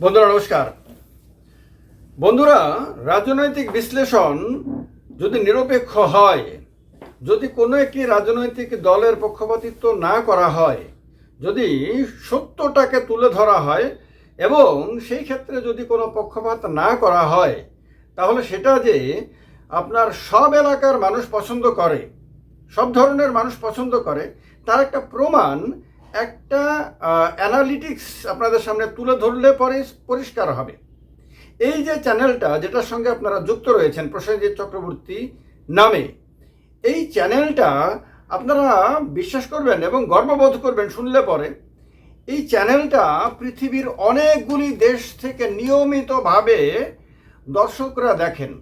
বন্ধুরা, নমস্কার। বন্ধুরা, রাজনৈতিক বিশ্লেষণ যদি নিরপেক্ষ হয়, যদি কোনো একটি রাজনৈতিক দলের পক্ষপাতিত্ব না করা হয়, যদি সত্যটাকে তুলে ধরা হয় এবং সেই ক্ষেত্রে যদি কোনো পক্ষপাত না করা হয়, তাহলে সেটা যে আপনার সব এলাকার মানুষ পছন্দ করে, সব ধরনের মানুষ পছন্দ করে, তার একটা প্রমাণ একটা অ্যানালিটিক্স আপনাদের সামনে তুলে ধরলে পরে পরিষ্কার হবে। এই যে চ্যানেলটা যেটার সঙ্গে আপনারা যুক্ত রয়েছেন, প্রসেনজিৎ চক্রবর্তী নামে, এই চ্যানেলটা আপনারা বিশ্বাস করবেন এবং গর্ববোধ করবেন শুনলে পরে, এই চ্যানেলটা পৃথিবীর অনেকগুলি দেশ থেকে নিয়মিতভাবে দর্শকরা দেখেন।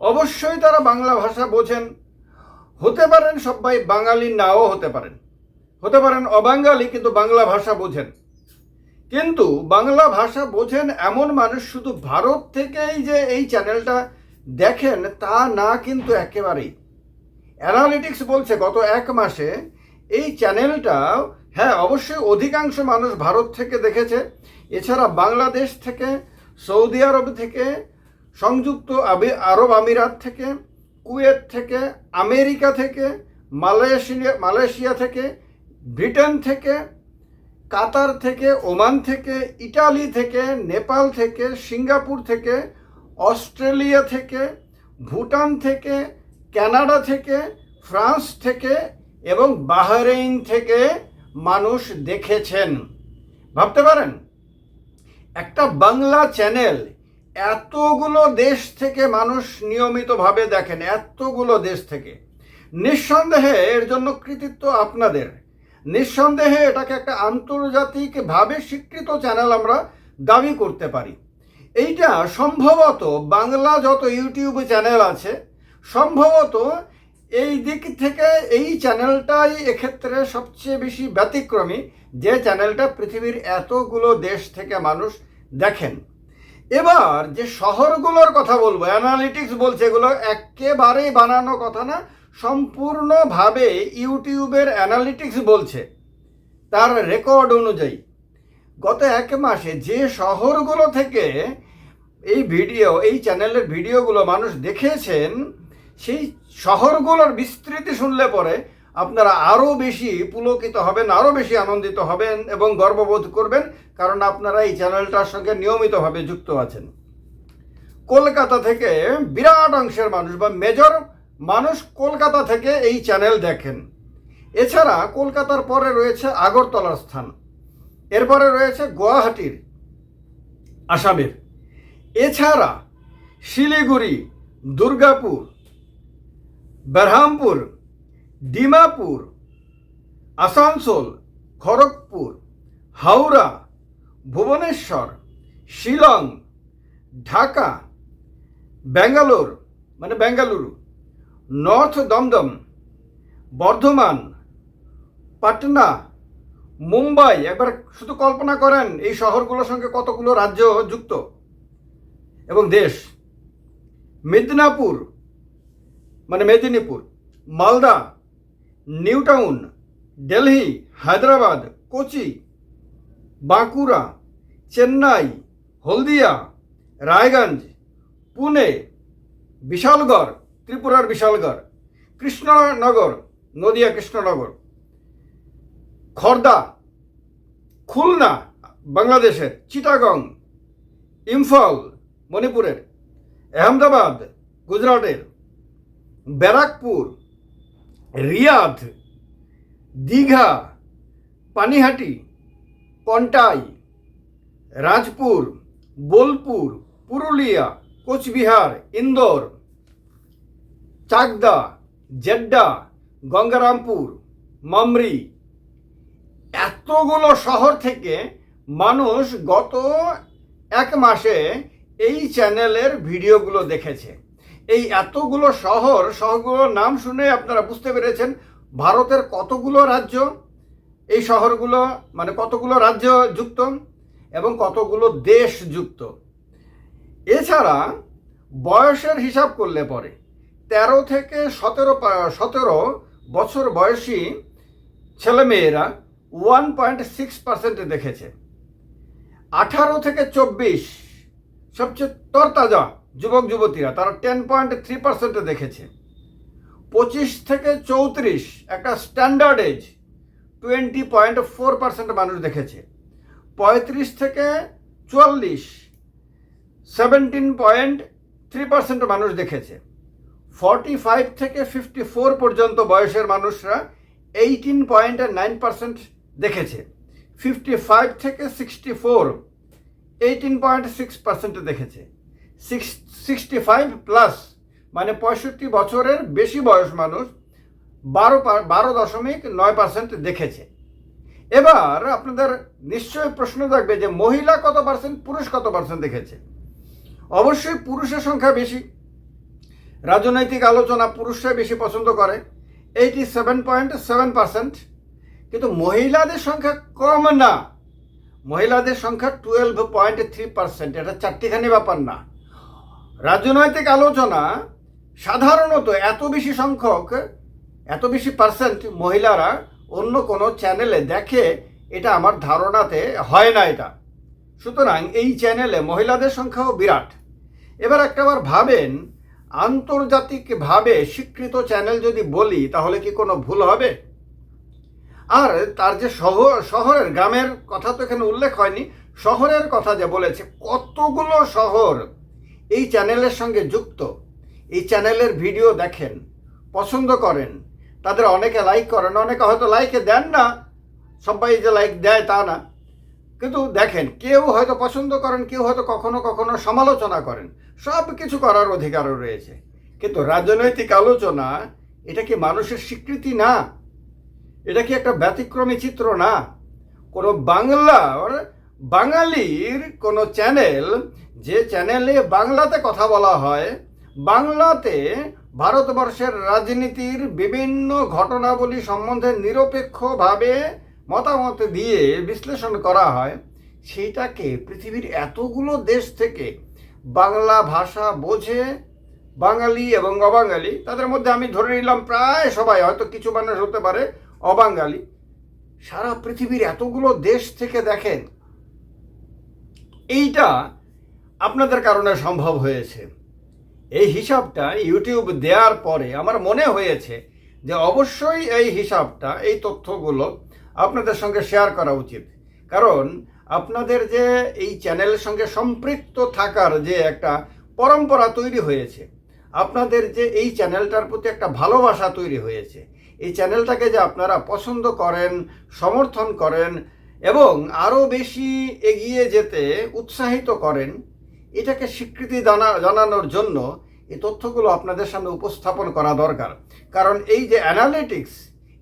অবশ্যই তারা বাংলা ভাষা বোঝেন। হতে পারেন সবাই বাঙালি, নাও হতে পারেন। হতে পারেন অবাঙ্গালি, কিন্তু বাংলা ভাষা বোঝেন। কিন্তু বাংলা ভাষা বোঝেন এমন মানুষ শুধু ভারত থেকেই যে এই চ্যানেলটা দেখেন, তা না কিন্তু একেবারেই। অ্যানালিটিক্স বলছে, গত এক মাসে এই চ্যানেলটা হ্যাঁ অবশ্যই অধিকাংশ মানুষ ভারত থেকে দেখেছে। এছাড়া বাংলাদেশ থেকে, সৌদি আরব থেকে, সংযুক্ত আবি- আরব আমিরাত থেকে, কুয়েত থেকে, আমেরিকা থেকে, মালয়েশিয়া মালয়েশিয়া থেকে ব্রিটেন থেকে, কাতার থেকে, ওমান থেকে, ইটালি থেকে, নেপাল থেকে, সিঙ্গাপুর থেকে, অস্ট্রেলিয়া থেকে, ভুটান থেকে, কানাডা থেকে, ফ্রান্স থেকে এবং বাহরেইন থেকে মানুষ দেখেছেন। ভাবতে পারেন, একটা বাংলা চ্যানেল এতগুলো দেশ থেকে মানুষ নিয়মিতভাবে দেখেন, এতগুলো দেশ থেকে। নিঃসন্দেহে এর জন্য কৃতিত্ব আপনাদের। নিঃসন্দেহে এটাকে একটা আন্তর্জাতিকভাবে স্বীকৃত চ্যানেল আমরা দাবি করতে পারি। এইটা সম্ভবত বাংলা যত ইউটিউব চ্যানেল আছে, সম্ভবত এই দিক থেকে এই চ্যানেলটাই এক্ষেত্রে সবচেয়ে বেশি ব্যতিক্রমী, যে চ্যানেলটা পৃথিবীর এতগুলো দেশ থেকে মানুষ দেখেন। এবার যে শহরগুলোর কথা বলব অ্যানালিটিক্স বলছে এগুলো একেবারেই বানানো কথা না সম্পূর্ণভাবে ইউটিউবের অ্যানালিটিক্স বলছে, তার রেকর্ড অনুযায়ী। গত এক মাসে যে শহরগুলো থেকে এই ভিডিও, এই চ্যানেলের ভিডিওগুলো মানুষ দেখেছেন, সেই শহরগুলোর বিস্তৃতি শুনলে পরে আপনারা আরও বেশি পুলকিত হবেন, আরও বেশি আনন্দিত হবেন এবং গর্ববোধ করবেন, কারণ আপনারা এই চ্যানেলটার সঙ্গে নিয়মিতভাবে যুক্ত আছেন। কলকাতা থেকে বিরাট অংশের মানুষ বা মেজর মানুষ কলকাতা থেকে এই চ্যানেল দেখেন। এছাড়া কলকাতার পরে রয়েছে আগরতলার স্থান। এরপরে রয়েছে গুয়াহাটির, আসামের। এছাড়া শিলিগুড়ি, দুর্গাপুর, বেরহামপুর, ডিমাপুর, আসানসোল, খড়গপুর, হাওড়া, ভুবনেশ্বর, শিলং, ঢাকা, ব্যাঙ্গালোর মানে বেঙ্গালুরু নর্থ দমদম, বর্ধমান, পাটনা, মুম্বাই। একবার শুধু কল্পনা করেন, এই শহরগুলোর সঙ্গে কতগুলো রাজ্য যুক্ত। এবং দেশ। মিদনাপুর মানে মেদিনীপুর, মালদা নিউ টাউন দিল্লি, হায়দ্রাবাদ, কোচি, বাঁকুড়া, চেন্নাই, হলদিয়া, রায়গঞ্জ, পুনে, বিশালগড়। ত্রিপুরার বিশালগড়, কৃষ্ণনগর, নদিয়া কৃষ্ণনগর, খর্দা, খুলনা, বাংলাদেশের, চিটাগং, ইম্ফল, মণিপুরের, আহমেদাবাদ, গুজরাটের, ব্যারাকপুর, রিয়াদ, দীঘা, পানিহাটি কন্টাই রাজপুর, বোলপুর, পুরুলিয়া, কোচবিহার, ইন্দোর চাকদা, জেড্ডা, গঙ্গারামপুর, মামরি। এতগুলো শহর থেকে মানুষ গত এক মাসে এই চ্যানেলের ভিডিওগুলো দেখেছে। এই এতগুলো শহর, শহরগুলোর নাম শুনে আপনারা বুঝতে পেরেছেন ভারতের কতগুলো রাজ্য, এই শহরগুলো মানে কতগুলো রাজ্য যুক্ত এবং কতগুলো দেশ যুক্ত। এছাড়া বয়সের হিসাব করলে পরে তেরো থেকে সতেরো সতেরো বছর বয়সী ছেলেমেয়েরা ওয়ান পয়েন্ট সিক্স পার্সেন্ট দেখেছে। আঠারো থেকে চব্বিশ সবচেয়ে তরতাজা যুবক যুবতীরা, তারা টেন পয়েন্ট থ্রি পার্সেন্টে দেখেছে। পঁচিশ থেকে চৌত্রিশ একটা standard age, twenty point four percent মানুষ দেখেছে। পঁয়ত্রিশ থেকে চুয়াল্লিশ, সেভেন্টিন পয়েন্ট থ্রি পার্সেন্ট মানুষ দেখেছে। ফর্টি ফাইভ থেকে ফিফটি ফোর পর্যন্ত বয়সের মানুষরা এইটিন পয়েন্ট নাইন পার্সেন্ট দেখেছে। ফিফটি ফাইভ থেকে sixty four eighteen point six percent দেখেছে। সিক্স সিক্সটি ফাইভ প্লাস মানে পঁয়ষট্টি বছরের বেশি বয়স মানুষ বারো বারো দশমিক নয় পার্সেন্ট দেখেছে। এবার আপনাদের নিশ্চয়ই প্রশ্ন থাকবে যে মহিলা কত পার্সেন্ট পুরুষ কত পার্সেন্ট দেখেছে? অবশ্যই পুরুষের সংখ্যা বেশি। রাজনৈতিক আলোচনা পুরুষরাই বেশি পছন্দ করে। Eighty seven point seven percent কিন্তু মহিলাদের সংখ্যা কম না। মহিলাদের সংখ্যা টুয়েলভ পয়েন্ট থ্রি পার্সেন্ট এটা চারটিখানি ব্যাপার না। রাজনৈতিক আলোচনা সাধারণত এত বেশি সংখ্যক, এত বেশি পার্সেন্ট মহিলারা অন্য কোনো চ্যানেলে দেখে এটা আমার ধারণাতে হয় না এটা। সুতরাং এই চ্যানেলে মহিলাদের সংখ্যাও বিরাট। এবার একটাবার ভাবেন আন্তর্জাতিকভাবে স্বীকৃত চ্যানেল যদি বলি, তাহলে কি কোনো ভুল হবে? আর তার যে শহর, শহরের গ্রামের কথা তো এখানে উল্লেখ হয়নি, শহরের কথা যে বলেছে, কতগুলো শহর এই চ্যানেলের সঙ্গে যুক্ত? এই চ্যানেলের ভিডিও দেখেন, পছন্দ করেন, তাদের অনেকে লাইক করেন, অনেকে হয়তো লাইকে দেন না, সবাই যে লাইক দেয় তা না। কিন্তু দেখেন, কেউ হয়তো পছন্দ করেন, কেউ হয়তো কখনো কখনো সমালোচনা করেন। সব কিছু করার অধিকারও রয়েছে। কিন্তু রাজনৈতিক আলোচনা, এটা কি মানুষের স্বীকৃতি না? এটা কি একটা ব্যতিক্রমী চিত্র না? কোনো বাংলার বাঙালির কোনো চ্যানেল, যে চ্যানেলে বাংলাতে কথা বলা হয়, বাংলাতে ভারতবর্ষের রাজনীতির বিভিন্ন ঘটনাবলী সম্বন্ধে নিরপেক্ষভাবে মতামত দিয়ে বিশ্লেষণ করা হয়, সেইটাকে পৃথিবীর এতগুলো দেশ থেকে বাংলা ভাষা বোঝে, বাঙালি এবং অবাঙালি। তাদের মধ্যে আমি ধরে নিলাম প্রায় সবাই, হয়তো কিছু মানুষ হতে পারে, অবাঙালি। সারা পৃথিবীর এতগুলো দেশ থেকে দেখেন, এইটা আপনাদের কারণে সম্ভব হয়েছে। এই হিসাবটা ইউটিউব দেওয়ার পরে আমার মনে হয়েছে যে অবশ্যই এই হিসাবটা, এই তথ্যগুলো আপনাদের সঙ্গে শেয়ার করা উচিত। কারণ আপনাদের যে এই চ্যানেলের সঙ্গে সম্পৃক্ত থাকার যে একটা পরম্পরা তৈরি হয়েছে, আপনাদের যে এই চ্যানেলটার প্রতি একটা ভালোবাসা তৈরি হয়েছে, এই চ্যানেলটাকে যে আপনারা পছন্দ করেন, সমর্থন করেন এবং আরও বেশি এগিয়ে যেতে উৎসাহিত করেন, এটাকে স্বীকৃতি জানা জানানোর জন্য এই তথ্যগুলো আপনাদের সামনে উপস্থাপন করা দরকার। কারণ এই যে অ্যানালিটিক্স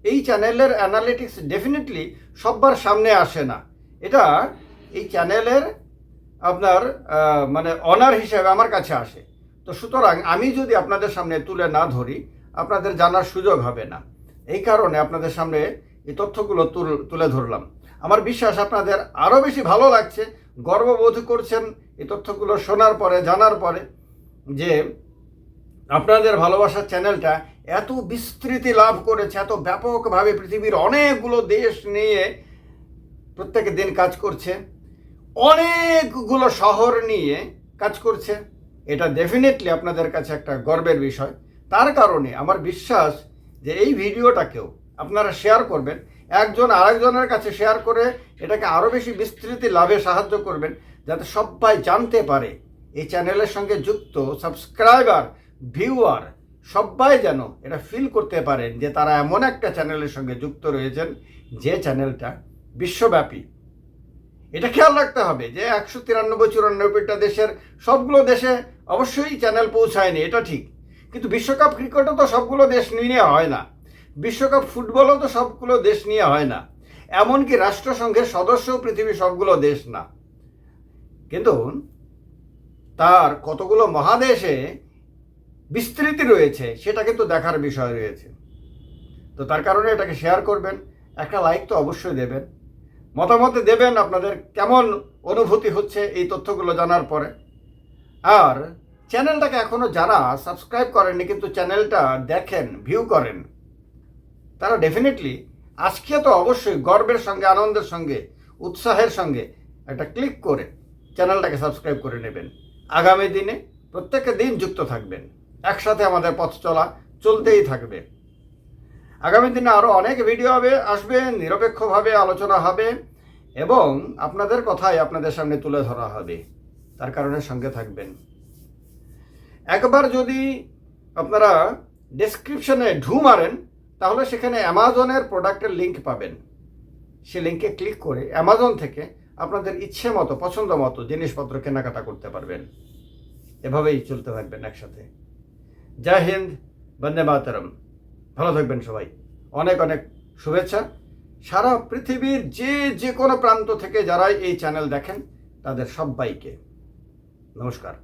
এই চ্যানেলের অ্যানালিটিক্স ডেফিনেটলি সব্বার সামনে আসে না। এটা এই চ্যানেলের আপনার মানে অনার হিসেবে আমার কাছে আসে। তো সুতরাং আমি যদি আপনাদের সামনে তুলে না ধরি, আপনাদের জানার সুযোগ হবে না। এই কারণে আপনাদের সামনে এই তথ্যগুলো তুল- ধরলাম। আমার বিশ্বাস আপনাদের আরও বেশি ভালো লাগছে, গর্ববোধ করছেন এই তথ্যগুলো শোনার পরে, জানার পরে যে আপনাদের ভালোবাসার চ্যানেলটা এত বিস্তৃতি লাভ করেছে, এত ব্যাপকভাবে পৃথিবীর অনেকগুলো দেশ নিয়ে প্রত্যেক দিন কাজ করছে, অনেকগুলো শহর নিয়ে কাজ করছে। এটা ডেফিনেটলি আপনাদের কাছে একটা গর্বের বিষয়। তার কারণে আমার বিশ্বাস যে এই ভিডিওটাকেও আপনারা শেয়ার করবেন, একজন আরেকজনের কাছে শেয়ার করে এটাকে আরও বেশি বিস্তৃতি লাভে সাহায্য করবেন, যাতে সবাই জানতে পারে। এই চ্যানেলের সঙ্গে যুক্ত সাবস্ক্রাইবার ভিউয়ার সবাই যেন এটা ফিল করতে পারেন যে তারা এমন একটা চ্যানেলের সঙ্গে যুক্ত রয়েছেন যে চ্যানেলটা বিশ্বব্যাপী। এটা খেয়াল রাখতে হবে যে একশো তিরানব্বই, চুরানব্বইটা দেশের সবগুলো দেশে অবশ্যই চ্যানেল পৌঁছায়নি, এটা ঠিক। কিন্তু বিশ্বকাপ ক্রিকেটও তো সবগুলো দেশ নিয়ে হয় না। বিশ্বকাপ ফুটবলও তো সবগুলো দেশ নিয়ে হয় না। এমনকি রাষ্ট্রসংঘের সদস্য পৃথিবীর সবগুলো দেশ না। কিন্তু তার কতগুলো মহাদেশে বিস্তৃতি রয়েছে, সেটা কিন্তু দেখার বিষয় রয়েছে। তো তার কারণে এটাকে শেয়ার করবেন, একটা লাইক তো অবশ্যই দেবেন। মতামত দেবেন আপনাদের কেমন অনুভূতি হচ্ছে এই তথ্যগুলো জানার পরে। আর চ্যানেলটাকে এখনও যারা সাবস্ক্রাইব করেননি কিন্তু চ্যানেলটা দেখেন ভিউ করেন, তারা ডেফিনেটলি আজকে তো অবশ্যই গর্বের সঙ্গে, আনন্দের সঙ্গে, উৎসাহের সঙ্গে একটা ক্লিক করে চ্যানেলটাকে সাবস্ক্রাইব করে নেবেন। আগামী দিনে প্রত্যেকটা দিন যুক্ত থাকবেন। একসাথে আমাদের পথ চলা চলতেই থাকবে। আগামী দিনে আরও অনেক ভিডিও হবে, আসবে, নিরপেক্ষভাবে আলোচনা হবে এবং আপনাদের কথাই আপনাদের সামনে তুলে ধরা হবে। তার কারণে সঙ্গে থাকবেন। একবার যদি আপনারা ডেসক্রিপশনে ঢু মারেন, তাহলে সেখানে অ্যামাজনের প্রোডাক্টের লিংক পাবেন। সে লিঙ্কে ক্লিক করে অ্যামাজন থেকে আপনাদের ইচ্ছে মতো, পছন্দ মতো জিনিসপত্র কেনাকাটা করতে পারবেন। এভাবেই চলতে থাকবেন একসাথে। জয় হিন্দ, বন্দে মাতরম। ভালো থাকবেন সবাই। অনেক অনেক শুভেচ্ছা। সারা পৃথিবীর যে যে কোনো প্রান্ত থেকে যারাই এই চ্যানেল দেখেন, তাদের সবাইকে নমস্কার।